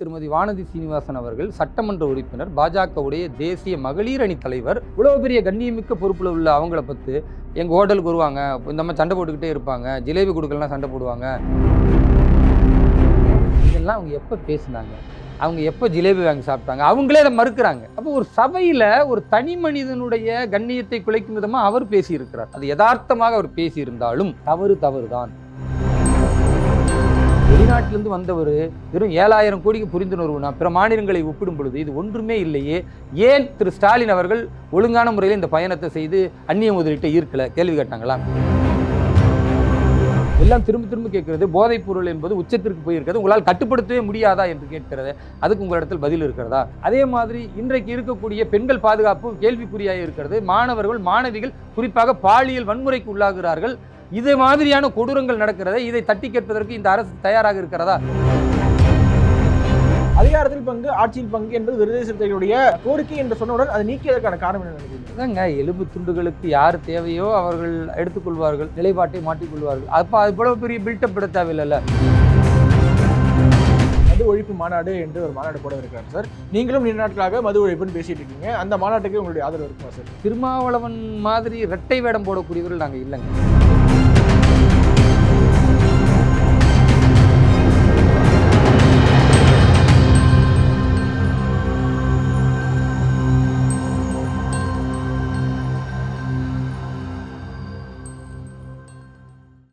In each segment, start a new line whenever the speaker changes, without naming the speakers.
திருமதி வானதி சீனிவாசன் அவர்கள் சட்டமன்ற உறுப்பினர் பாஜகவுடைய தேசிய மகளிர் அணி தலைவர். இவ்வளோ பெரிய கண்ணியமிக்க பொறுப்பில் உள்ள அவங்கள பத்து எங்கள் ஹோட்டலுக்கு வருவாங்க. இந்த மாதிரி சண்டை போட்டுக்கிட்டே இருப்பாங்க. ஜிலேபி கொடுக்கலாம் சண்டை போடுவாங்க. இதெல்லாம் அவங்க எப்போ பேசினாங்க? அவங்க எப்போ ஜிலேபி வாங்கி சாப்பிட்டாங்க? அவங்களே அதை மறுக்கிறாங்க. அப்போ ஒரு சபையில் ஒரு தனி மனிதனுடைய கண்ணியத்தை குலைக்கும் விதமாக அவர் பேசியிருக்கிறார். அது யதார்த்தமாக அவர் பேசியிருந்தாலும் தவறு தவறு தான் வெளிநாட்டிலிருந்து வந்தவர் வெறும் ஏழாயிரம் கோடிக்கு புரிந்துணர்வுனா பிற மாநிலங்களை ஒப்பிடும் பொழுது இது ஒன்றுமே இல்லையே. ஏன் திரு ஸ்டாலின் அவர்கள் ஒழுங்கான முறையில் இந்த பயணத்தை செய்து அந்நிய முதலீட்டை ஈர்க்கல? கேள்வி கேட்டாங்களா? எல்லாம் திரும்ப திரும்ப கேட்கிறது போதைப் பொருள் என்பது உச்சத்திற்கு போயிருக்கிறது. உங்களால் கட்டுப்படுத்தவே முடியாதா என்று கேட்கிறது. அதுக்கு உங்களிடத்தில் பதில் இருக்கிறதா? அதே மாதிரி இன்றைக்கு இருக்கக்கூடிய பெண்கள் பாதுகாப்பு கேள்விக்குறியாக இருக்கிறது. மாணவர்கள் மாணவிகள் குறிப்பாக பாலியல் வன்முறைக்கு உள்ளாகிறார்கள். இது மாதிரியான கொடூரங்கள் நடக்கிறதை இதை தட்டி கேட்பதற்கு இந்த அரசு தயாராக இருக்கிறதா?
அதிகாரத்தில் பங்கு ஆட்சியில் பங்கு என்பது சிறுத்தைகளுடைய கோரிக்கை என்று சொன்னவுடன் அதை நீக்கியதற்கான காரணம் என்ன நினைக்கிறீங்க?
எலும்பு துண்டுகளுக்கு யார் தேவையோ அவர்கள் எடுத்துக்கொள்வார்கள் நிலைப்பாட்டை மாற்றிக்கொள்வார்கள். அப்போ அது போல பெரிய பில்டப் விட தேவையில்லைல்ல.
மது ஒழிப்பு மாநாடு என்று ஒரு மாநாடு போட இருக்கிறார் சார். நீங்களும் நீண்ட நாட்களாக மது ஒழிப்புன்னு பேசிட்டு இருக்கீங்க. அந்த மாநாட்டுக்கு உங்களுடைய ஆதரவு இருக்குமா சார்?
திருமாவளவன் மாதிரி இரட்டை வேடம் போடக்கூடியவர்கள் நாங்கள் இல்லைங்க.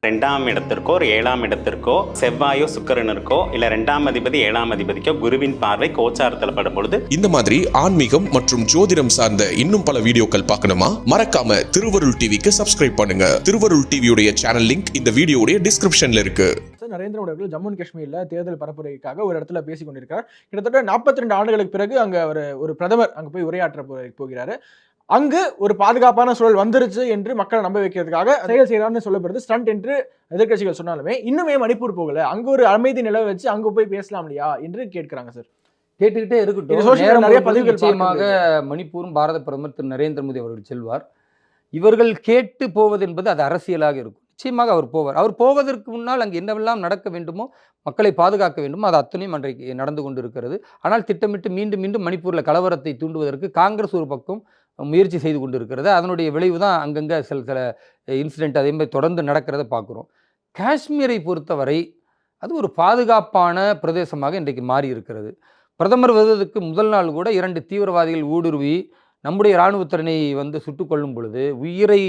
ரெண்டாம் இடத்திற்கோ ஒரு ஏழாம் இடத்திற்கோ செவ்வாயோ சுக்கிரனுக்கோ இல்ல ரெண்டாம் அதிபதி ஏழாம் அதிபதிக்கோ குருவின் பார்வை கோச்சாரத்தில் படும் பொழுது
இந்த மாதிரி ஆன்மீகம் மற்றும் ஜோதிடம் சார்ந்த இன்னும் பல வீடியோக்கள் பார்க்கணுமா? மறக்காம திருவருள் டிவிக்கு சப்ஸ்கிரைப் பண்ணுங்க. திருவருள் டிவியுடைய சேனல் லிங்க் இந்த வீடியோடைய டிஸ்கிரிப்ஷன்ல இருக்கு.
சார் நரேந்திர மோடி அவர்கள் ஜம்மு அண்ட் காஷ்மீர்ல தேர்தல் பரப்புரைக்காக ஒரு இடத்துல பேசி கொண்டிருக்கார் கிட்டத்தட்ட 42 ஆண்டுகளுக்கு பிறகு அங்க ஒரு ஒரு பிரதமர் அங்க போய் உரையாற்ற போகிறாரு. அங்கு ஒரு பாதுகாப்பான சூழல் வந்துருச்சு என்று மக்களை நம்ப வைக்கிறதுக்காக செயல் செய்யறான்னு சொல்லப்படுது. ஸ்டண்ட் என்று எதிர்க்கட்சிகள் சொன்னாலுமே இன்னுமே மணிப்பூர் போகல? அங்க ஒரு அமைதி நிலவ வச்சு அங்க போய் பேசலாம் இல்லையா என்று கேட்கிறாங்க சார்
கேட்டுக்கிட்டே இருக்கட்டும்.
நிறைய பதிவுகள்
நிச்சயமாக மணிப்பூரும் பாரத பிரதமர் திரு நரேந்திர மோடி அவர்கள் செல்வார். இவர்கள் கேட்டு போவது என்பது அது அரசியலாக இருக்கும். நிச்சயமாக அவர் போவார். அவர் போவதற்கு முன்னால் அங்கு என்னவெல்லாம் நடக்க வேண்டுமோ மக்களை பாதுகாக்க வேண்டுமோ அது அத்தனையும் அன்றைக்கு நடந்து கொண்டு இருக்கிறது ஆனால் திட்டமிட்டு மீண்டும் மீண்டும் மணிப்பூரில் கலவரத்தை தூண்டுவதற்கு காங்கிரஸ் ஒரு பக்கம் முயற்சி செய்து கொண்டு இருக்கிறது அதனுடைய விளைவு தான் அங்கங்கே சில சில இன்சிடென்ட் அதே மாதிரி தொடர்ந்து நடக்கிறத பார்க்குறோம். காஷ்மீரை பொறுத்தவரை அது ஒரு பாதுகாப்பான பிரதேசமாக இன்றைக்கு மாறி இருக்கிறது. பிரதமர் வருவதற்கு முதல் நாள் கூட இரண்டு தீவிரவாதிகள் ஊடுருவி நம்முடைய இராணுவத்திறனை வந்து சுட்டுக்கொள்ளும் பொழுது உயிரை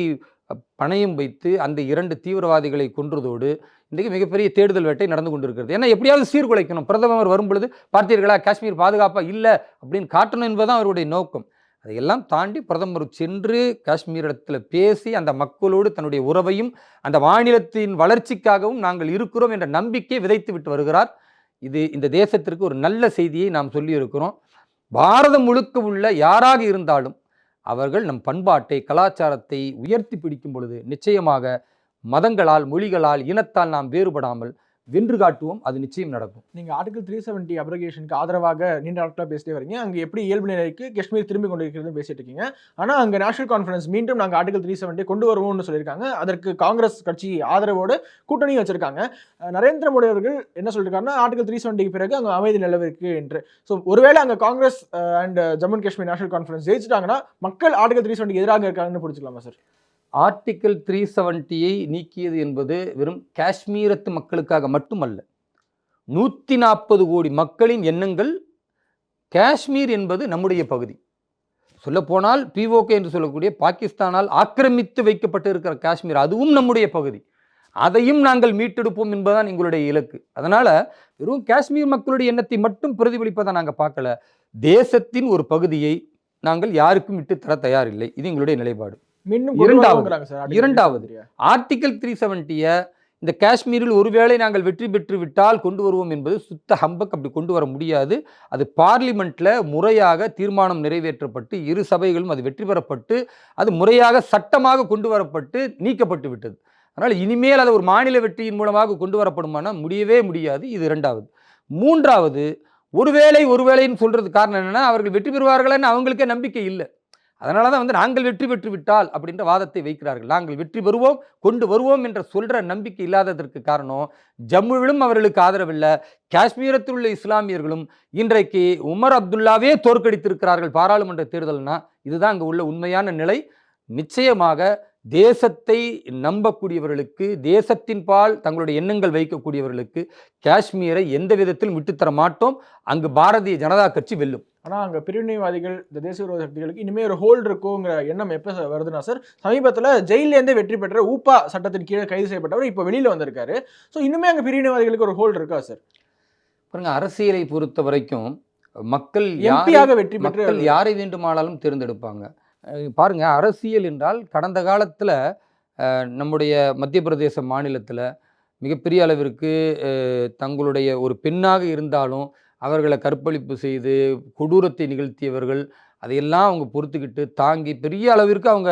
பணையும் வைத்து அந்த இரண்டு தீவிரவாதிகளை கொன்றதோடு இன்றைக்கு மிகப்பெரிய தேடுதல் வேட்டை நடந்து கொண்டிருக்கிறது. ஏன்னா எப்படியாவது சீர்குலைக்கணும். பிரதமர் வரும் பொழுது பார்த்தீர்களா காஷ்மீர் பாதுகாப்பாக இல்லை அப்படின்னு காட்டணும் என்பதுதான் அவருடைய நோக்கம். அதையெல்லாம் தாண்டி பிரதமர் சென்று காஷ்மீரிடத்தில் பேசி அந்த மக்களோடு தன்னுடைய உறவையும் அந்த மாநிலத்தின் வளர்ச்சிக்காகவும் நாங்கள் இருக்கிறோம் என்ற நம்பிக்கை விதைத்து விட்டு வருகிறார். இது இந்த தேசத்திற்கு ஒரு நல்ல செய்தியை நாம் சொல்லியிருக்கிறோம். பாரதம் முழுக்க உள்ள யாராக இருந்தாலும் அவர்கள் நம் பண்பாட்டை கலாச்சாரத்தை உயர்த்தி பிடிக்கும் பொழுது நிச்சயமாக மதங்களால் மொழிகளால் இனத்தால் நாம் வேறுபடாமல் வென்று காட்டுவோம் அது நிச்சயம் நடக்கும்.
நீங்க ஆர்டிகல் த்ரீ செவன்டி அப்ரகேஷனுக்கு ஆதரவாக நீண்ட நாட்களாக பேசிட்டே வரீங்க. அங்க எப்படி இயல்பு நிலைக்கு காஷ்மீர் திரும்பி கொண்டிருக்கிறது பேசிட்டு இருக்கீங்க. ஆனா அங்க நேஷனல் கான்ஃபரன்ஸ் மீண்டும் நாங்க ஆர்டிகல் த்ரீ செவன்டி கொண்டு வருவோம்னு சொல்லியிருக்காங்க. அதற்கு காங்கிரஸ் கட்சி ஆதரவோடு கூட்டணியும் வச்சிருக்காங்க. நரேந்திர மோடி அவர்கள் என்ன சொல்லியிருக்காருன்னா ஆர்டிகல் த்ரீ செவன்டிக்கு பிறகு அங்க அமைதி நிலவிருக்கு என்று. ஸோ ஒருவேளை அங்க Congress and Jammu and Kashmir national conference ஜெயிச்சிட்டாங்கன்னா மக்கள் ஆர்டிகல் த்ரீ செவன்டி எதிராக இருக்காங்கன்னு புரிஞ்சுக்கலாமா சார்
ஆர்டிக்கல் த்ரீ செவன்ட்டியை நீக்கியது என்பது வெறும் காஷ்மீரத்து மக்களுக்காக மட்டுமல்ல. நூற்றி நாற்பது கோடி மக்களின் எண்ணங்கள் காஷ்மீர் என்பது நம்முடைய பகுதி. சொல்லப்போனால் பிஓகே என்று சொல்லக்கூடிய பாகிஸ்தானால் ஆக்கிரமித்து வைக்கப்பட்டு இருக்கிற காஷ்மீர் அதுவும் நம்முடைய பகுதி. அதையும் நாங்கள் மீட்டெடுப்போம் என்பதுதான் எங்களுடைய இலக்கு. அதனால் வெறும் காஷ்மீர் மக்களுடைய எண்ணத்தை மட்டும் பிரதிபலிப்பதை நாங்கள் பார்க்கல. தேசத்தின் ஒரு பகுதியை நாங்கள் யாருக்கும் விட்டு தர தயாரில்லை. இது எங்களுடைய நிலைப்பாடு.
மீண்டும்
இரண்டாவது.
இரண்டாவது சார் Article
இரண்டாவது.
370.
ஆர்டிகல் த்ரீ செவன்ட்டியை இந்த காஷ்மீரில் ஒருவேளை நாங்கள் வெற்றி பெற்று விட்டால் கொண்டு வருவோம் என்பது சுத்த ஹம்பக் அப்படி கொண்டு வர முடியாது அது பார்லிமெண்ட்ல முறையாக தீர்மானம் நிறைவேற்றப்பட்டு இரு சபைகளும் அது வெற்றி பெறப்பட்டு அது முறையாக சட்டமாக கொண்டு வரப்பட்டு நீக்கப்பட்டு விட்டது அதனால் இனிமேல் அது ஒரு மாநில வெற்றியின் மூலமாக கொண்டு வரப்படுமானால் முடியவே முடியாது இது இரண்டாவது மூன்றாவது ஒருவேளை ஒருவேளைன்னு சொல்றது காரணம் என்னன்னா அவர்கள் வெற்றி பெறுவார்கள்னு அவங்களுக்கே நம்பிக்கை இல்லை அதனால தான் வந்து நாங்கள் வெற்றி பெற்று விட்டால் அப்படின்ற வாதத்தை வைக்கிறார்கள். நாங்கள் வெற்றி பெறுவோம் கொண்டு வருவோம் என்ற சொல்கிற நம்பிக்கை இல்லாததற்கு காரணம் ஜம்முவிலும் அவர்களுக்கு ஆதரவில்லை காஷ்மீரத்தில் உள்ள இஸ்லாமியர்களும் இன்றைக்கு உமர் அப்துல்லாவே தோற்கடித்திருக்கிறார்கள் பாராளுமன்ற தேர்தல்னா இதுதான் அங்கே உள்ள உண்மையான நிலை. நிச்சயமாக தேசத்தை நம்பக்கூடியவர்களுக்கு தேசத்தின் பால் தங்களுடைய எண்ணங்கள் வைக்கக்கூடியவர்களுக்கு காஷ்மீரை எந்த விதத்திலும் விட்டுத்தர மாட்டோம். அங்கு பாரதிய ஜனதா கட்சி வெல்லும்.
ஆனா அங்க பிரிவினைவாதிகள் இந்த தேசிய விரோத சக்திகளுக்கு இனிமே ஒரு ஹோல்டு இருக்குங்கிற எண்ணம் எப்ப வருதுன்னா சார் சமீபத்துல ஜெயில இருந்தே வெற்றி பெற்ற ஊப்பா சட்டத்தின் கீழே கைது செய்யப்பட்டவர் இப்போ வெளியில வந்திருக்காரு. ஸோ இன்னுமே அங்க பிரிவினைவாதிகளுக்கு ஒரு ஹோல்டு இருக்கா சார்
பாருங்க அரசியலை பொறுத்த வரைக்கும் மக்கள் யாரை
எம்பியாக வெற்றி பெற்று
மக்கள் யாரை வேண்டுமானாலும் தேர்ந்தெடுப்பாங்க. பாருங்கள் அரசியல் என்றால் கடந்த காலத்தில் நம்முடைய மத்திய பிரதேச மாநிலத்தில் மிகப்பெரிய அளவிற்கு தங்களுடைய ஒரு பெண்ணாக இருந்தாலும் அவர்களை கற்பழிப்பு செய்து கொடூரத்தை நிகழ்த்தியவர்கள் அதையெல்லாம் அவங்க பொறுத்துக்கிட்டு தாங்கி பெரிய அளவிற்கு அவங்க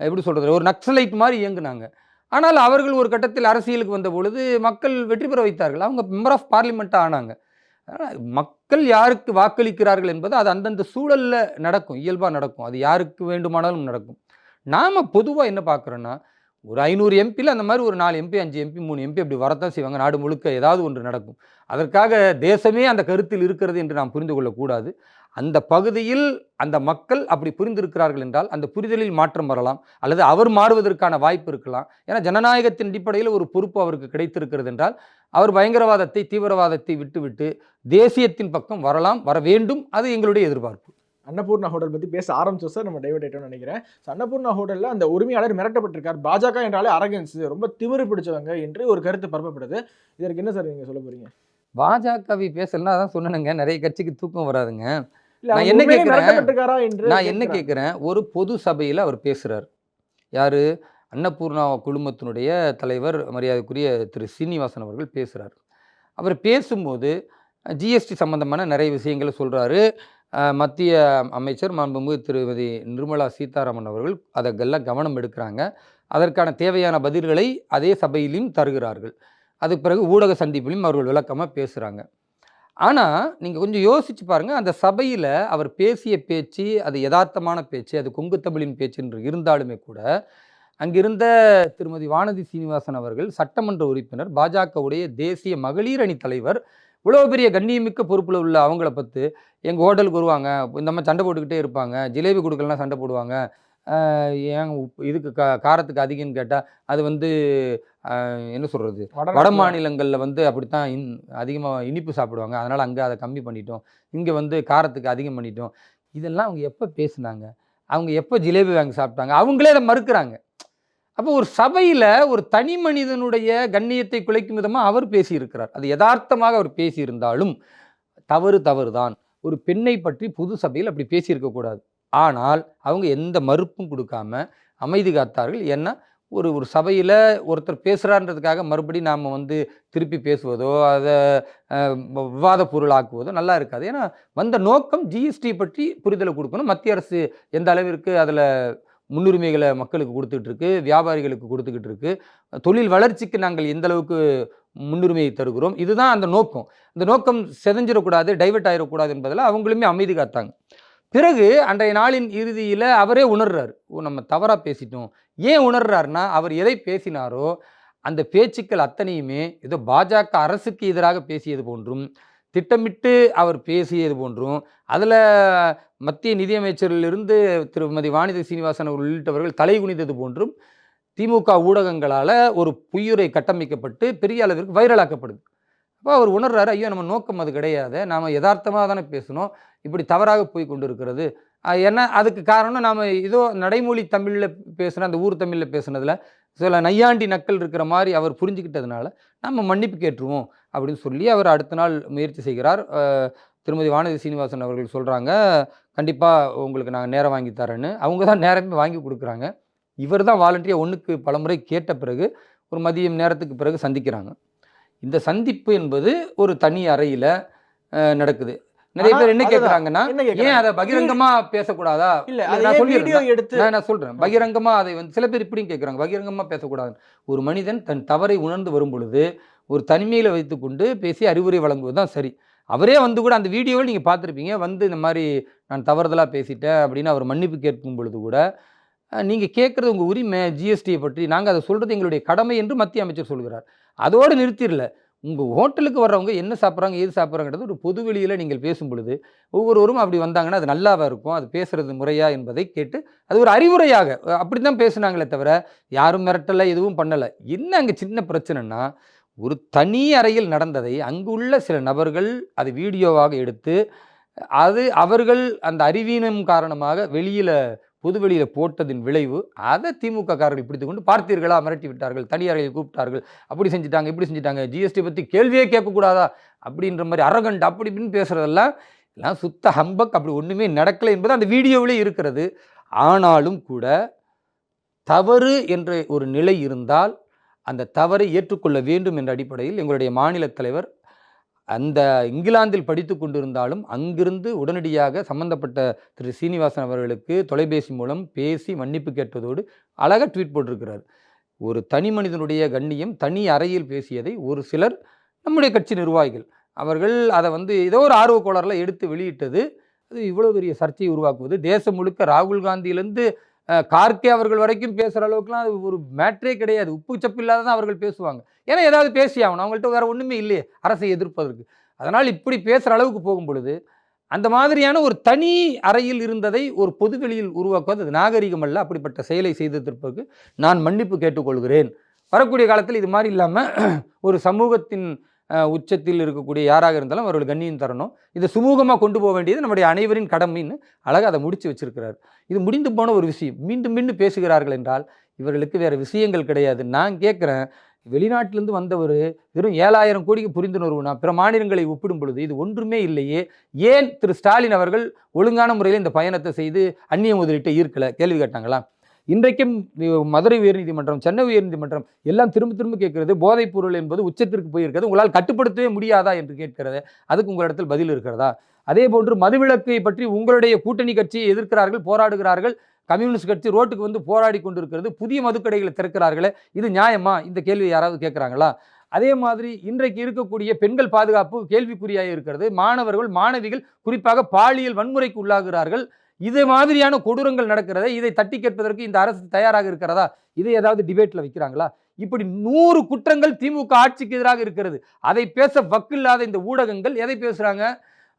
எப்படி சொல்கிறது ஒரு நக்சலைட் மாதிரி இயங்குனாங்க. ஆனால் அவர்கள் ஒரு கட்டத்தில் அரசியலுக்கு வந்த பொழுது மக்கள் வெற்றி பெற வைத்தார்கள். அவங்க மெம்பர் ஆஃப் பார்லிமெண்ட்டாக ஆனாங்க. மக் மக்கள் யாருக்கு வாக்களிக்கிறார்கள் என்பது அது அந்தந்த சூழலில் நடக்கும் இயல்பாக நடக்கும். அது யாருக்கு வேண்டுமானாலும் நடக்கும். நாம் பொதுவாக என்ன பார்க்குறோன்னா ஒரு ஐநூறு எம்பியில் அந்த மாதிரி ஒரு நாலு எம்பி அஞ்சு எம்பி மூணு எம்பி அப்படி வரத்தான் செய்வாங்க. நாடு முழுக்க ஏதாவது ஒன்று நடக்கும். அதற்காக தேசமே அந்த கருத்தில் இருக்கிறது என்று நாம் புரிந்து கொள்ளக்கூடாது. அந்த பகுதியில் அந்த மக்கள் அப்படி புரிந்திருக்கிறார்கள் என்றால் அந்த புரிதலில் மாற்றம் வரலாம். அல்லது அவர் மாறுவதற்கான வாய்ப்பு இருக்கலாம். ஏன்னா ஜனநாயகத்தின் அடிப்படையில் ஒரு பொறுப்பு அவருக்கு கிடைத்திருக்கிறது என்றால் அவர் பயங்கரவாதத்தை தீவிரவாதத்தை விட்டுவிட்டு தேசியத்தின் பக்கம் வரலாம் வர வேண்டும். அது எங்களுடைய எதிர்பார்ப்பு.
அன்னபூர்ணா ஹோட்டல் பத்தி பேச ஆரம்பிச்சோம் சார். நம்ம டைவர்ட் ஆயிட்டோம்னு நினைக்கிறேன். So, அன்னபூர்ணா ஹோட்டல்ல அந்த உரிமையாளர் மிரட்டப்பட்டிருக்கார். பாஜக என்றாலே அரகன்ஸ் ரொம்ப திமிரு பிடிச்சவங்க என்று ஒரு கருத்து பரப்பப்படுது. இதற்கு என்ன சார் நீங்க சொல்ல போறீங்க?
பாஜகவை பேசலன்னா அதான் சொன்னேனுங்க. நிறைய கட்சிக்கு தூக்கம் வராதுங்க. நான் என்ன கேட்கிறேன்? நான் என்ன
கேட்கிறேன்.
ஒரு பொது சபையில் அவர் பேசுகிறார் யார்? அன்னபூர்ணா குழுமத்தினுடைய தலைவர் மரியாதைக்குரிய திரு சீனிவாசன் அவர்கள் பேசுகிறார் அவர் பேசும்போது ஜிஎஸ்டி சம்பந்தமான நிறைய விஷயங்களை சொல்கிறாரு மத்திய அமைச்சர் மாண்புமிகு திருமதி நிர்மலா சீதாராமன் அவர்கள் அதற்கெல்லாம் கவனம் எடுக்கிறாங்க. அதற்கான தேவையான பதில்களை அதே சபையிலையும் தருகிறார்கள். அதுக்கு பிறகு ஊடக சந்திப்பிலையும் அவர்கள் விளக்கமாக பேசுகிறாங்க ஆனால் நீங்கள் கொஞ்சம் யோசிச்சு பாருங்கள் அந்த சபையில் அவர் பேசிய பேச்சு அது யதார்த்தமான பேச்சு அது கொங்கு தமிழின் பேச்சு என்று இருந்தாலுமே கூட அங்கிருந்த திருமதி வானதி சீனிவாசன் அவர்கள் சட்டமன்ற உறுப்பினர் பாஜகவுடைய தேசிய மகளிர் அணி தலைவர் இவ்வளோ பெரிய கண்ணியமிக்க பொறுப்பில் உள்ள அவங்கள பற்றி எங்கள் ஹோட்டலுக்கு வருவாங்க இந்த மாதிரி சண்டை போட்டுக்கிட்டே இருப்பாங்க ஜிலேபி கொடுக்கலாம் சண்டை போடுவாங்க. ஏன் இதுக்கு கா காரத்துக்கு அதிகம்னு கேட்டால் அது வந்து என்ன சொல்கிறது வட மாநிலங்களில் வந்து அப்படித்தான் இன் அதிகமாக இனிப்பு சாப்பிடுவாங்க. அதனால் அங்கே அதை கம்மி பண்ணிட்டோம். இங்கே வந்து காரத்துக்கு அதிகம் பண்ணிட்டோம். இதெல்லாம் அவங்க எப்போ பேசுனாங்க? அவங்க எப்போ ஜிலேபி வாங்கி சாப்பிட்டாங்க? அவங்களே அதை மறுக்கிறாங்க. அப்போ ஒரு சபையில் ஒரு தனி மனிதனுடைய கண்ணியத்தை குலைக்கும் விதமாக அவர் பேசியிருக்கிறார். அது யதார்த்தமாக அவர் பேசியிருந்தாலும் தவறு தவறு தான் ஒரு பெண்ணை பற்றி புது சபையில் அப்படி பேசியிருக்கக்கூடாது ஆனால் அவங்க எந்த மறுப்பும் கொடுக்காம அமைதி காத்தார்கள். ஏன்னா ஒரு ஒரு சபையில் ஒருத்தர் பேசுகிறான்றதுக்காக மறுபடி நாம் வந்து திருப்பி பேசுவதோ அதை விவாத பொருளாக்குவதோ நல்லா இருக்காது. ஏன்னா வந்த நோக்கம் ஜிஎஸ்டி பற்றி புரிதலை கொடுக்கணும். மத்திய அரசு எந்த அளவிற்கு அதில் முன்னுரிமைகளை மக்களுக்கு கொடுத்துட்டு இருக்கு வியாபாரிகளுக்கு கொடுத்துக்கிட்டு இருக்கு தொழில் வளர்ச்சிக்கு நாங்கள் எந்த அளவுக்கு முன்னுரிமையை தருகிறோம் இதுதான் அந்த நோக்கம். இந்த நோக்கம் செதஞ்சிடக்கூடாது டைவர்ட் ஆகிடக்கூடாது என்பதில் அவங்களுமே அமைதி காத்தாங்க. பிறகு அன்றைய நாளின் இறுதியில் அவரே உணர்றாரு. ஓ நம்ம தவறாக பேசிட்டோம். ஏன் உணர்றாருன்னா அவர் எதை பேசினாரோ அந்த பேச்சுக்கள் அத்தனையுமே ஏதோ பாஜக அரசுக்கு எதிராக பேசியது போன்றும் திட்டமிட்டு அவர் பேசியது போன்றும் அதில் மத்திய நிதியமைச்சரிலிருந்து திருமதி வானிதி சீனிவாசன் உள்ளிட்டவர்கள் தலை குனிந்தது போன்றும் திமுக ஊடகங்களால் ஒரு பொய்யுரை கட்டமைக்கப்பட்டு பெரிய அளவிற்கு வைரலாக்கப்படுது. அப்போ அவர் உணர்றாரு ஐயோ நம்ம நோக்கம் அது கிடையாது. நாம் யதார்த்தமாக தானே பேசணும். இப்படி தவறாக போய் கொண்டு இருக்கிறது ஏன்னா அதுக்கு காரணம் நாம் ஏதோ நடைமொழி தமிழில் பேசுகிற அந்த ஊர் தமிழில் பேசுனதில் சில நையாண்டி நக்கல் இருக்கிற மாதிரி அவர் புரிஞ்சுக்கிட்டதுனால நம்ம மன்னிப்பு கேட்டுருவோம். அப்படின்னு சொல்லி அவர் அடுத்த நாள் முயற்சி செய்கிறார். திருமதி வானதி சீனிவாசன் அவர்கள் சொல்கிறாங்க கண்டிப்பாக உங்களுக்கு நாங்கள் நேரம் வாங்கி தரேன்னு. அவங்க தான் நேரமே வாங்கி கொடுக்குறாங்க. இவர் தான் வாலண்டியாக ஒன்றுக்கு பலமுறை கேட்ட பிறகு ஒரு மதியம் நேரத்துக்கு பிறகு சந்திக்கிறாங்க. இந்த சந்திப்பு என்பது ஒரு தனி அறையில் நடக்குது. நிறைய பேர் என்ன
என்ன
ஏன்? அதை பகிரங்கமா பேசக்கூடாதா?
இல்ல
நான் சொல்லிடுறேன்.
எடுத்து
நான் சொல்றேன்? பகிரங்கமா அதை வந்து சில பேர் இப்படியும் கேட்குறாங்க பகிரங்கமா பேசக்கூடாது ஒரு மனிதன் தன் தவறை உணர்ந்து வரும் பொழுது ஒரு தனிமையில் வைத்துக்கொண்டு பேசி அறிவுரை வழங்குவது தான் சரி. அவரே வந்து கூட அந்த வீடியோவில் நீங்கள் பார்த்துருப்பீங்க. வந்து இந்த மாதிரி நான் தவறுதலாக பேசிட்டேன் அப்படின்னு அவர் மன்னிப்பு கேட்கும் பொழுது கூட நீங்கள் கேட்குறது உங்கள் உரிமை ஜிஎஸ்டியை பற்றி நாங்கள் அதை சொல்கிறது எங்களுடைய கடமை என்று மத்திய அமைச்சர் சொல்கிறார். அதோடு நிறுத்திடல. உங்கள் ஹோட்டலுக்கு வர்றவங்க என்ன சாப்பிட்றாங்க ஏது சாப்பிட்றாங்கிறது ஒரு பொது வெளியில் நீங்கள் பேசும் பொழுது ஒவ்வொருவரும் அப்படி வந்தாங்கன்னா அது நல்லாவா இருக்கும் அது பேசுகிறது முறையா என்பதை கேட்டு அது ஒரு அறிவுரையாக அப்படி தான் பேசுனாங்களே தவிர யாரும் மிரட்டலை எதுவும் பண்ணலை. என்ன அங்கே சின்ன பிரச்சனைனா ஒரு தனி அறையில் நடந்ததை அங்குள்ள சில நபர்கள் அதை வீடியோவாக எடுத்து அது அவர்கள் அந்த அறிவீனம் காரணமாக வெளியில் பொதுவெளியில் போட்டதின் விளைவு அதை திமுக காரர்கள் பிடித்து கொண்டு பார்த்தீர்களா? மிரட்டி விட்டார்கள் தனி அறையில் கூப்பிட்டார்கள் அப்படி செஞ்சுட்டாங்க இப்படி செஞ்சுட்டாங்க ஜிஎஸ்டி பற்றி கேள்வியே கேட்கக்கூடாதா? அப்படின்ற மாதிரி அரகண்ட் அப்படி இப்படின்னு பேசுகிறதெல்லாம் எல்லாம் சுத்த ஹம்பக் அப்படி ஒன்றுமே நடக்கலை என்பது அந்த வீடியோவிலே இருக்கிறது. ஆனாலும் கூட தவறு என்ற ஒரு நிலை இருந்தால் அந்த தவறை ஏற்றுக்கொள்ள வேண்டும் என்ற அடிப்படையில் எங்களுடைய மாநில தலைவர் அந்த இங்கிலாந்தில் படித்து கொண்டிருந்தாலும் அங்கிருந்து உடனடியாக சம்பந்தப்பட்ட திரு சீனிவாசன் அவர்களுக்கு தொலைபேசி மூலம் பேசி மன்னிப்பு கேட்பதோடு அழகாக ட்வீட் போட்டிருக்கிறார். ஒரு தனி மனிதனுடைய கண்ணியம் தனி அறையில் பேசியதை ஒரு சிலர் நம்முடைய கட்சி நிர்வாகிகள் அவர்கள் அதை வந்து ஏதோ ஒரு ஆர்வ கோளாறில் எடுத்து வெளியிட்டது. அது இவ்வளோ பெரிய சர்ச்சையை உருவாக்குவது. தேசம் முழுக்க ராகுல் காந்தியிலேருந்து கார்கே அவர்கள் வரைக்கும் பேசுகிற அளவுக்குலாம் அது ஒரு மேட்ரே கிடையாது. உப்பு சப்பு இல்லாத தான் அவர்கள் பேசுவாங்க. ஏன்னா ஏதாவது பேசி ஆகணும் அவங்கள்ட்ட வேறு ஒன்றுமே இல்லையே. அரசை எதிர்ப்பதற்கு. அதனால் இப்படி பேசுகிற அளவுக்கு போகும் பொழுது அந்த மாதிரியான ஒரு தனி அறையில் இருந்ததை ஒரு பொதுவெளியில் உருவாக்குவது அது நாகரிகம் அல்ல. அப்படிப்பட்ட செயலை செய்திருப்பதற்கு நான் மன்னிப்பு கேட்டுக்கொள்கிறேன். வரக்கூடிய காலத்தில் இது மாதிரி இல்லாமல் ஒரு சமூகத்தின் உச்சத்தில் இருக்கக்கூடிய யாராக இருந்தாலும் அவர்கள் கண்ணியம் தரணும். இதை சுமூகமாக கொண்டு போக வேண்டியது நம்முடைய அனைவரின் கடமைன்னு அழகாக அதை முடித்து வச்சிருக்கிறார். இது முடிந்து போன ஒரு விஷயம். மீண்டும் மீண்டும் பேசுகிறார்கள் என்றால் இவர்களுக்கு வேறு விஷயங்கள் கிடையாது. நான் கேட்குறேன் வெளிநாட்டிலேருந்து வந்தவர் வெறும் ஏழாயிரம் கோடிக்கு புரிந்துணர்வுனா பிற மாநிலங்களை ஒப்பிடும் பொழுது இது ஒன்றுமே இல்லையே. ஏன் திரு ஸ்டாலின் அவர்கள் ஒழுங்கான முறையில் இந்த பயணத்தை செய்து அந்நிய முதலீட்டை ஈர்க்கலை? கேள்வி கேட்டாங்களா? இன்றைக்கும் மதுரை உயர்நீதிமன்றம் சென்னை உயர்நீதிமன்றம் எல்லாம் திரும்ப திரும்ப கேட்கிறது போதைப் பொருள் என்பது உச்சத்திற்கு போயிருக்கிறது. உங்களால் கட்டுப்படுத்தவே முடியாதா என்று கேட்கிறது. அதுக்கு உங்களிடத்தில் பதில் இருக்கிறதா? அதே போன்று மதுவிலக்கை பற்றி உங்களுடைய கூட்டணி கட்சியை எதிர்க்கிறார்கள் போராடுகிறார்கள். கம்யூனிஸ்ட் கட்சி ரோட்டுக்கு வந்து போராடி கொண்டிருக்கிறது. புதிய மதுக்கடைகளை திறக்கிறார்களே இது நியாயமா? இந்த கேள்வி யாராவது கேட்குறாங்களா? அதே மாதிரி இன்றைக்கு இருக்கக்கூடிய பெண்கள் பாதுகாப்பு கேள்விக்குறியாக இருக்கிறது. மாணவர்கள் மாணவிகள் குறிப்பாக பாலியல் வன்முறைக்கு உள்ளாகிறார்கள். இது மாதிரியான கொடூரங்கள் நடக்கிறதை இதை தட்டி கேட்பதற்கு இந்த அரசு தயாராக இருக்கிறதா? இதை ஏதாவது டிபேட்டில் வைக்கிறாங்களா? இப்படி நூறு குற்றங்கள் திமுக ஆட்சிக்கு எதிராக இருக்கிறது. அதை பேச வக்கில்லாத இந்த ஊடகங்கள் எதை பேசுகிறாங்க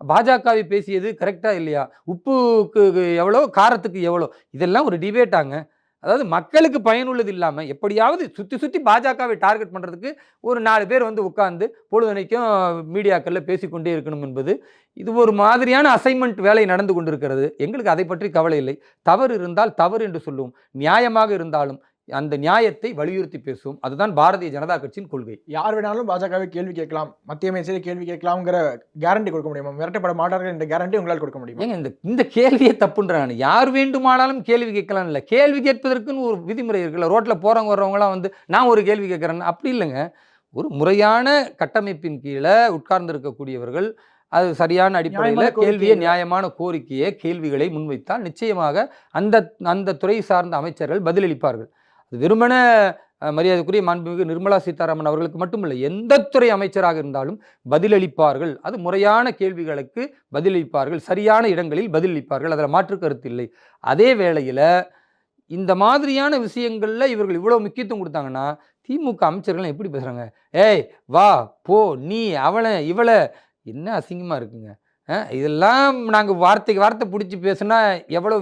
பாஜகவை பேசியது கரெக்டாக இல்லையா? உப்புக்கு எவ்வளோ காரத்துக்கு எவ்வளோ? இதெல்லாம் ஒரு டிபேட்டாங்க அதாவது மக்களுக்கு பயனுள்ளது இல்லாமல் எப்படியாவது சுற்றி சுற்றி பாஜகவை டார்கெட் பண்ணுறதுக்கு ஒரு நாலு பேர் வந்து உட்கார்ந்து பொழுதனைக்கும் மீடியாக்களில் பேசிக்கொண்டே இருக்கணும் என்பது. இது ஒரு மாதிரியான அசைன்மெண்ட் வேலை நடந்து கொண்டிருக்கிறது. எங்களுக்கு அதை பற்றி கவலை இல்லை. தவறு இருந்தால் தவறு என்று சொல்லுவோம். நியாயமாக இருந்தாலும் அந்த நியாயத்தை வலியுறுத்தி பேசுவோம் அதுதான் பாரதிய ஜனதா கட்சியின் கொள்கை.
யார் வேணாலும் பாஜகவை கேள்வி கேட்கலாம். மத்திய அமைச்சரை கேள்வி கேட்கலாம்ங்கிற கேரண்டி கொடுக்க முடியுமா? மிரட்டப்பட மாட்டார்கள் என்ற கேரண்டி உங்களால் கொடுக்க முடியுமா?
இந்த இந்த கேள்வியே தப்புன்றாங்க யார் வேண்டுமானாலும் கேள்வி கேட்கலாம் இல்லை. கேள்வி கேட்பதற்குன்னு ஒரு விதிமுறை இருக்குல்ல ரோட்டில் போகிறவங்க வர்றவங்களாம் வந்து நான் ஒரு கேள்வி கேட்குறேன்னு அப்படி இல்லைங்க. ஒரு முறையான கட்டமைப்பின் கீழே உட்கார்ந்து இருக்கக்கூடியவர்கள் அது சரியான அடிப்படையில் கேள்வியை. நியாயமான கோரிக்கையை கேள்விகளை முன்வைத்தால் நிச்சயமாக அந்த அந்த துறை சார்ந்த அமைச்சர்கள் பதிலளிப்பார்கள். வெறுமனே மரியாதைக்குரிய மாண்புமிகு நிர்மலா சீதாராமன் அவர்களுக்கு மட்டுமில்லை எந்த துறை அமைச்சராக இருந்தாலும் பதிலளிப்பார்கள். அது முறையான கேள்விகளுக்கு பதிலளிப்பார்கள் சரியான இடங்களில் பதிலளிப்பார்கள் அதில் மாற்று கருத்து இல்லை. அதே வேளையில் இந்த மாதிரியான விஷயங்களில் இவர்கள் இவ்வளோ முக்கியத்துவம் கொடுத்தாங்கன்னா திமுக அமைச்சர்கள் எப்படி பேசுகிறாங்க ஏய் வா போ நீ அவளை இவளை என்ன அசிங்கமாக இருக்குங்க? இதெல்லாம் நாங்கள் வார்த்தைக்கு வார்த்தை பிடிச்சி பேசுனா எவ்வளோ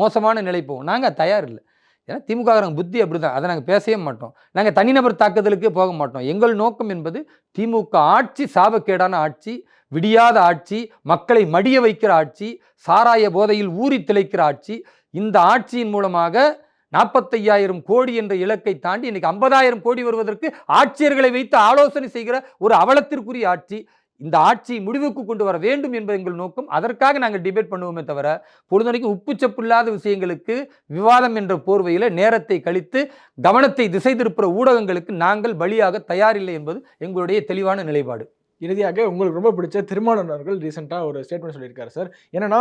மோசமான நிலை போகும் நாங்கள் தயார் இல்லை. ஏன்னா திமுககாரங்க புத்தி அப்படி தான் அதை நாங்கள் பேசவே மாட்டோம். நாங்கள் தனிநபர் தாக்குதலுக்கே போக மாட்டோம். எங்கள் நோக்கம் என்பது திமுக ஆட்சி சாபக்கேடான ஆட்சி விடியாத ஆட்சி மக்களை மடிய வைக்கிற ஆட்சி சாராய போதையில் ஊறி திளைக்கிற ஆட்சி. இந்த ஆட்சியின் மூலமாக நாற்பத்தையாயிரம் கோடி என்ற இலக்கை தாண்டி இன்னைக்கு ஐம்பதாயிரம் கோடி வருவதற்கு ஆட்சியர்களை வைத்து ஆலோசனை செய்கிற ஒரு அவலத்திற்குரிய ஆட்சி. இந்த ஆட்சியை முடிவுக்கு கொண்டு வர வேண்டும் என்பது எங்கள் நோக்கம். அதற்காக நாங்கள் டிபேட் பண்ணுவோமே தவிர பொழுதுனைக்கு உப்புச்சப்பு இல்லாத விஷயங்களுக்கு விவாதம் என்ற போர்வையில் நேரத்தை கழித்து கவனத்தை திசை திருப்புற ஊடகங்களுக்கு நாங்கள் பலியாக தயாரில்லை என்பது எங்களுடைய தெளிவான நிலைப்பாடு.
இறுதியாக உங்களுக்கு ரொம்ப பிடிச்ச திருமாவளவன் அவர்கள் ரீசெண்டாக ஒரு ஸ்டேட்மெண்ட் சொல்லியிருக்காரு சார் என்னன்னா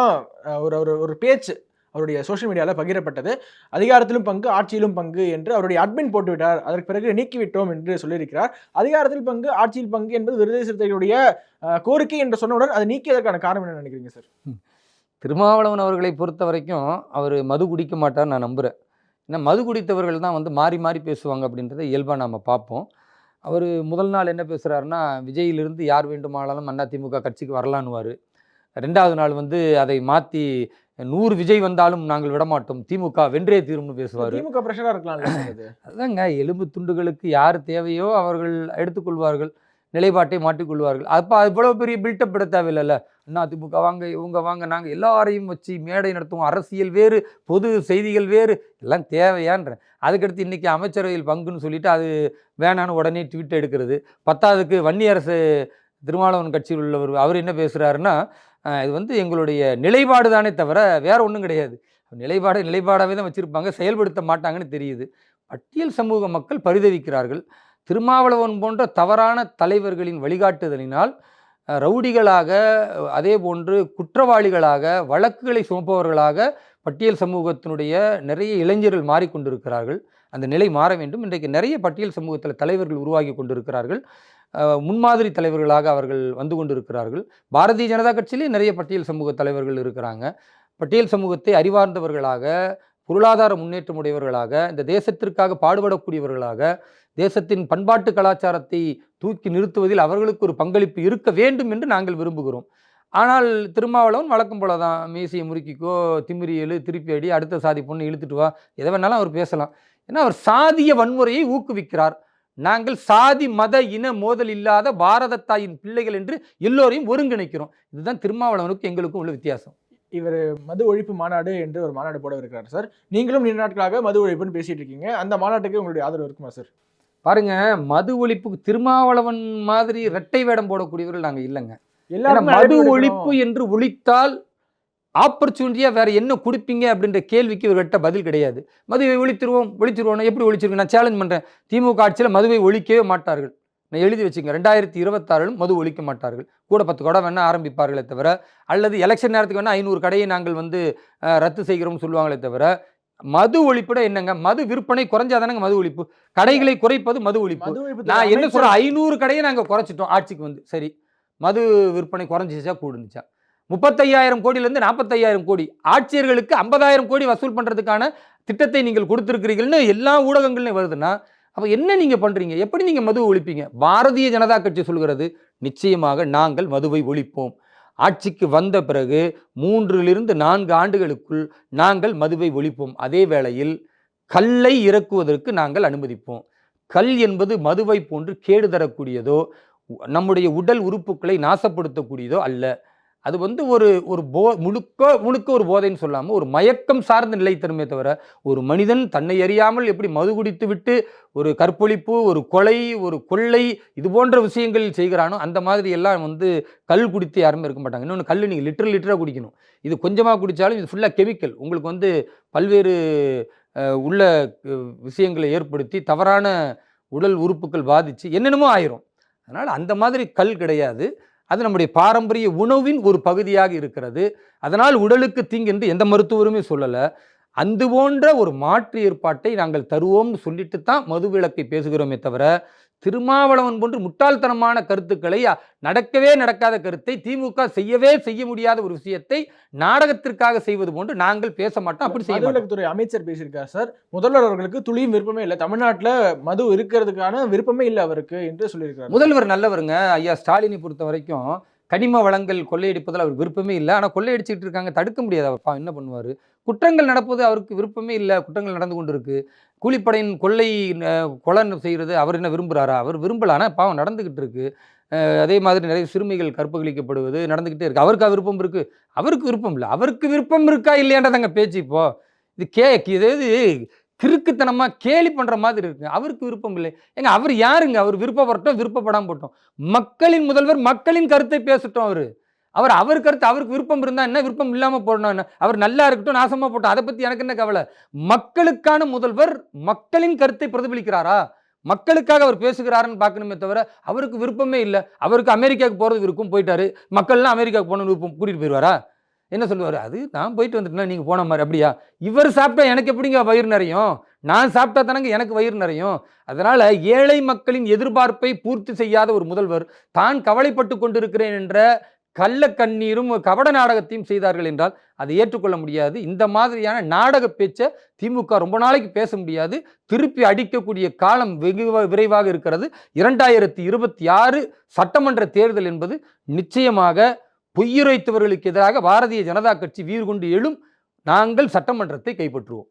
ஒரு ஒரு பேச்சு அவருடைய சோஷியல் மீடியாவில் பகிரப்பட்டது. அதிகாரத்திலும் பங்கு ஆட்சியிலும் பங்கு என்று அவருடைய அட்மின் போட்டுவிட்டார். அதற்கு பிறகு நீக்கிவிட்டோம் என்று சொல்லியிருக்கிறார். அதிகாரத்தில் பங்கு ஆட்சியில் பங்கு என்பது விருதை சிறுத்தைகளுடைய கோரிக்கை என்று சொன்னவுடன் அதை நீக்கியதற்கான காரணம் என்ன நினைக்கிறீங்க சார்
திருமாவளவன் அவர்களை பொறுத்த வரைக்கும் அவர் மது குடிக்க மாட்டார் நான் நம்புகிறேன் ஏன்னா மது குடித்தவர்கள் தான் வந்து மாறி மாறி பேசுவாங்க அப்படின்றத இயல்பாக நாம் பார்ப்போம். அவர் முதல் நாள் என்ன பேசுகிறாருன்னா விஜயிலிருந்து யார் வேண்டுமானாலும் அதிமுக கட்சிக்கு வரலான்னுவார். ரெண்டாவது நாள் வந்து அதை மாற்றி நூறு விஜய் வந்தாலும் நாங்கள் விடமாட்டோம். திமுக வென்றே தீரும்னு பேசுவார்.
திமுக பிரஷரா இருக்கலாம்ல சார் அது?
அதுதாங்க எலும்பு துண்டுகளுக்கு யார் தேவையோ அவர்கள் எடுத்துக்கொள்வார்கள் நிலைப்பாட்டை மாற்றிக்கொள்வார்கள். அப்போ இவ்வளோ பெரிய பில்டப் விட தேவையில்லைல்ல. அண்ணா திமுக வாங்க இவங்க வாங்க நாங்கள் எல்லாரையும் வச்சு மேடை நடத்துவோம். அரசியல் வேறு பொது செய்திகள் வேறு எல்லாம் தேவையான்றேன் அதுக்கடுத்து இன்றைக்கி அமைச்சரவையில் பங்குன்னு சொல்லிட்டு அது வேணான்னு உடனே ட்வீட் எடுக்கிறது. பத்தாவதுக்கு வன்னி அரசு திருமாவளவன் கட்சியில் உள்ளவர் அவர் என்ன பேசுகிறாருன்னா இது வந்து எங்களுடைய நிலைப்பாடு தானே தவிர வேற ஒன்றும் கிடையாது. நிலைப்பாடு நிலைப்பாடாகவே தான் வச்சுருப்பாங்க. செயல்படுத்த மாட்டாங்கன்னு தெரியுது. பட்டியல் சமூக மக்கள் பரிதவிக்கிறார்கள். திருமாவளவன் போன்ற தவறான தலைவர்களின் வழிகாட்டுதலினால் ரவுடிகளாக அதே போன்று குற்றவாளிகளாக வழக்குகளை சுமப்பவர்களாக பட்டியல் சமூகத்தினுடைய நிறைய இளைஞர்கள் மாறிக்கொண்டிருக்கிறார்கள். அந்த நிலை மாற வேண்டும். இன்றைக்கு நிறைய பட்டியல் சமூகத்தில் தலைவர்கள் உருவாகி கொண்டிருக்கிறார்கள். முன்மாதிரி தலைவர்களாக அவர்கள் வந்து கொண்டிருக்கிறார்கள். பாரதிய ஜனதா கட்சியிலே நிறைய பட்டியல் சமூக தலைவர்கள் இருக்கிறாங்க. பட்டியல் சமூகத்தை அறிவார்ந்தவர்களாக பொருளாதார முன்னேற்றம் உடையவர்களாக இந்த தேசத்திற்காக பாடுபடக்கூடியவர்களாக தேசத்தின் பண்பாட்டு கலாச்சாரத்தை தூக்கி நிறுத்துவதில் அவர்களுக்கு ஒரு பங்களிப்பு இருக்க வேண்டும் என்று நாங்கள் விரும்புகிறோம். ஆனால் திருமாவளவன் வழக்கம் போல தான் மீசையை முறுக்கிக்கோ திமிரி எழு திருப்பி அடி அடுத்த சாதி பொண்ணு இழுத்துட்டு வா எதை வேணாலும் அவர் பேசலாம். ஏன்னா அவர் சாதிய வன்முறையை ஊக்குவிக்கிறார். நாங்கள் சாதி மத இன மோதல் இல்லாத பாரத தாயின் பிள்ளைகள் என்று எல்லோரையும் ஒருங்கிணைக்கிறோம். இதுதான் திருமாவளவனுக்கு எங்களுக்கும் உள்ள வித்தியாசம்.
இவர் மது ஒழிப்பு மாநாடு என்று ஒரு மாநாடு போட இருக்கிறார் சார். நீங்களும் நீண்ட நாட்களாக மது ஒழிப்புன்னு பேசிட்டு இருக்கீங்க. அந்த மாநாட்டுக்கு உங்களுடைய ஆதரவு இருக்குமா சார்?
பாருங்க மது ஒழிப்புக்கு திருமாவளவன் மாதிரி இரட்டை வேடம் போடக்கூடியவர்கள் நாங்கள் இல்லைங்க. மது ஒழிப்பு. என்று ஒழித்தால் ஆப்பர்ச்சுனிட்டியா வேற என்ன குடிப்பீங்க அப்படின்ற கேள்விக்கு இவர்கிட்ட பதில் கிடையாது. மதுவை ஒழித்திருவோம் ஒழிச்சிருவோம் எப்படி ஒழிச்சிருக்கோம் நான் சேலஞ்ச் பண்றேன். திமுக ஆட்சியில் மதுவை ஒழிக்கவே மாட்டார்கள். நான் எழுதி வச்சுங்க ரெண்டாயிரத்தி இருபத்தாறிலும் மது ஒழிக்க மாட்டார்கள். கூட பத்து கடை வேணா ஆரம்பிப்பார்களே தவிர அல்லது எலெக்ஷன் நேரத்துக்கு வேணா ஐநூறு கடையை நாங்கள் வந்து ரத்து செய்கிறோம்னு சொல்லுவாங்களே தவிர மது ஒழிப்புட என்னங்க? மது விற்பனை குறைஞ்சாதானங்க மது ஒழிப்பு? கடைகளை குறைப்பது மது ஒழிப்பு. நான் என்ன சொல்றேன்? ஐநூறு கடையை நாங்கள் குறைச்சிட்டோம் ஆட்சிக்கு வந்து. சரி. மது விற்பனை குறைஞ்சிச்சா கூடுனுச்சா முப்பத்தையாயிரம் கோடியிலேருந்து நாற்பத்தையாயிரம் கோடி. ஆட்சியர்களுக்கு ஐம்பதாயிரம் கோடி வசூல் பண்ணுறதுக்கான திட்டத்தை நீங்கள் கொடுத்துருக்கிறீங்கன்னு எல்லா ஊடகங்கள்லையும் வருதுன்னா அப்போ என்ன நீங்கள் பண்ணுறீங்க எப்படி நீங்கள் மது ஒழிப்பீங்க? பாரதிய ஜனதா கட்சி சொல்கிறது நிச்சயமாக நாங்கள் மதுவை ஒழிப்போம். ஆட்சிக்கு வந்த பிறகு மூன்றிலிருந்து நான்கு ஆண்டுகளுக்குள் நாங்கள் மதுவை ஒழிப்போம். அதே வேளையில் கல்லை இறக்குவதற்கு நாங்கள் அனுமதிப்போம். கல் என்பது மதுவை போன்று கேடு தரக்கூடியதோ நம்முடைய உடல் உறுப்புகளை நாசப்படுத்தக்கூடியதோ அல்ல. அது வந்து ஒரு ஒரு போ முழுக்க முழுக்க ஒரு போதைன்னு சொல்லாமல் ஒரு மயக்கம் சார்ந்த நிலை தருமே தவிர ஒரு மனிதன் தன்னை அறியாமல் எப்படி மது குடித்து விட்டு ஒரு கற்பொழிப்பு ஒரு கொலை ஒரு கொள்ளை இது போன்ற விஷயங்கள் செய்கிறானோ அந்த மாதிரி எல்லாம் வந்து கல் குடித்து யாருமே இருக்க மாட்டாங்க. இன்னொன்று கல் நீங்கள் லிட்டர் லிட்டராக குடிக்கணும். இது கொஞ்சமாக குடித்தாலும் இது ஃபுல்லாக கெமிக்கல் உங்களுக்கு வந்து பல்வேறு உள்ள விஷயங்களை ஏற்படுத்தி தவறான உடல் உறுப்புகள் பாதித்து என்னென்னமோ ஆயிரும். அதனால் அந்த மாதிரி கல் கிடையாது. அது நம்முடைய பாரம்பரிய உணவின் ஒரு பகுதியாக இருக்கிறது. அதனால் உடலுக்கு தீங்கு என்று எந்த மருத்துவருமே சொல்லலை. அந்த போன்ற ஒரு மாற்று ஏற்பாட்டை நாங்கள் தருவோம்னு சொல்லிட்டு தான் மது விளக்கை பேசுகிறோமே தவிர திருமாவளவன் போன்று முட்டாள்தனமான கருத்துக்களை நடக்கவே நடக்காத கருத்தை திமுக செய்யவே செய்ய முடியாத ஒரு விஷயத்தை நாடகத்திற்காக செய்வது போன்று நாங்கள் பேச மாட்டோம். அப்படி செய்ய மாட்டோம்.
மதுவிலக்குத்துறை அமைச்சர் பேசியிருக்கார் சார். முதல்வர் அவர்களுக்கு துளியும் விருப்பமே இல்லை. தமிழ்நாட்டுல மது இருக்கிறதுக்கான விருப்பமே இல்லை அவருக்கு என்று சொல்லியிருக்காரு
முதல்வர் நல்லவருங்க. ஐயா ஸ்டாலினை பொறுத்த வரைக்கும் கனிம வளங்கள் கொள்ளையடிப்பதில் அவர் விருப்பமே இல்லை. ஆனால் கொள்ளையடிச்சிட்டு இருக்காங்க. தடுக்க முடியாது. அவர் என்ன பண்ணுவார்? குற்றங்கள் நடப்பது அவருக்கு விருப்பமே இல்லை. குற்றங்கள் நடந்து கொண்டு இருக்கு கூலிப்படையின் கொள்ளை கொலன் கொலை செய்கிறது அவர் என்ன விரும்புகிறாரா அவர் விரும்பல ஆனால் பாவம் நடந்துக்கிட்டு இருக்கு. அதே மாதிரி நிறைய சிறுமிகள் கற்பழிக்கப்படுவது நடந்துக்கிட்டே இருக்குது அவருக்கா விருப்பம் இருக்குது அவருக்கு விருப்பம் இல்லை. அவருக்கு விருப்பம் இருக்கா இல்லையான்றதாங்க பேச்சு இப்போ. இது கே இது கிறுக்குத்தனமாக கேலி பண்ணுற மாதிரி இருக்கு. அவருக்கு விருப்பம் இல்லை. ஏங்க அவர் யாருங்க? அவர் விருப்பப்பட்டோம் விருப்பப்படாமல் போட்டோம். மக்களின் முதல்வர் மக்களின் கருத்தை பேசட்டும் அவர். அவர் அவர் கருத்து அவருக்கு விருப்பம் இருந்தால் என்ன விருப்பம் இல்லாமல் போடணும் என்ன? அவர் நல்லா இருக்கட்டும் நாசமாக போட்டோம். அதை பற்றி எனக்கு என்ன கவலை? மக்களுக்கான முதல்வர் மக்களின் கருத்தை பிரதிபலிக்கிறாரா? மக்களுக்காக அவர் பேசுகிறாருன்னு பார்க்கணுமே தவிர அவருக்கு விருப்பமே இல்லை. அவருக்கு அமெரிக்காவுக்கு போகிறது விருப்பம் போயிட்டாரு. மக்கள்லாம் அமெரிக்காவுக்கு போகணும்னு விருப்பம் கூட்டிகிட்டு போயிடுவாரா என்ன சொல்லுவார்? அது நான் போயிட்டு வந்துட்டேன் நீங்கள் போன மாதிரி அப்படியா? இவர் சாப்பிட்டா எனக்கு எப்படிங்க வயிறு நிறையும்? நான் சாப்பிட்டா தானங்க எனக்கு வயிறு நிறையும்? அதனால் ஏழை மக்களின் எதிர்பார்ப்பை பூர்த்தி செய்யாத ஒரு முதல்வர் தான் கவலைப்பட்டு கொண்டிருக்கிறேன் என்ற கள்ள கண்ணீரும் கபட நாடகத்தையும் செய்தார்கள் என்றால் அதை ஏற்றுக்கொள்ள முடியாது. இந்த மாதிரியான நாடக பேச்சை திமுக ரொம்ப நாளைக்கு பேச முடியாது. திருப்பி அடிக்கக்கூடிய காலம் வெகு விரைவாக இருக்கிறது. இரண்டாயிரத்தி இருபத்தி ஆறு சட்டமன்ற தேர்தல் என்பது நிச்சயமாக பொய்யுரைத்தவர்களுக்கு எதிராக பாரதிய ஜனதா கட்சி வீறு கொண்டு எழும். நாங்கள் சட்டமன்றத்தை கைப்பற்றுவோம்.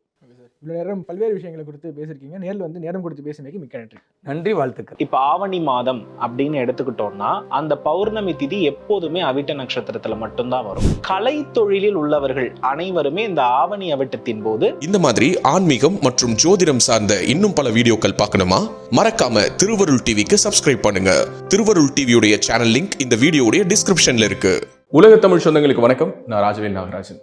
இவ்வளவு நேரம் பல்வேறு விஷயங்களை குறித்து பேசியிருக்கீங்க. நேரில் வந்து நேரம் கொடுத்து பேசினதுக்கு மிக்க நன்றி.
நன்றி வாழ்த்துக்கள்.
இப்ப ஆவணி மாதம் அப்படின்னு எடுத்துக்கிட்டோம்னா அந்த பௌர்ணமி திதி எப்போதுமே அவிட்ட நட்சத்திரத்துல மட்டும்தான் வரும். கலை தொழிலில் உள்ளவர்கள் அனைவருமே இந்த ஆவணி அவிட்டத்தின் போது
இந்த மாதிரி ஆன்மீகம் மற்றும் ஜோதிடம் சார்ந்த இன்னும் பல வீடியோக்கள் பார்க்கணுமா? மறக்காம திருவருள் டிவிக்கு சப்ஸ்கிரைப் பண்ணுங்க. திருவருள் டிவியுடைய சேனல் லிங்க் இந்த வீடியோடைய டிஸ்கிரிப்ஷன்ல இருக்கு.
உலக தமிழ் சொந்தங்களுக்கு வணக்கம். நான் ராஜவேல் நாகராஜன்.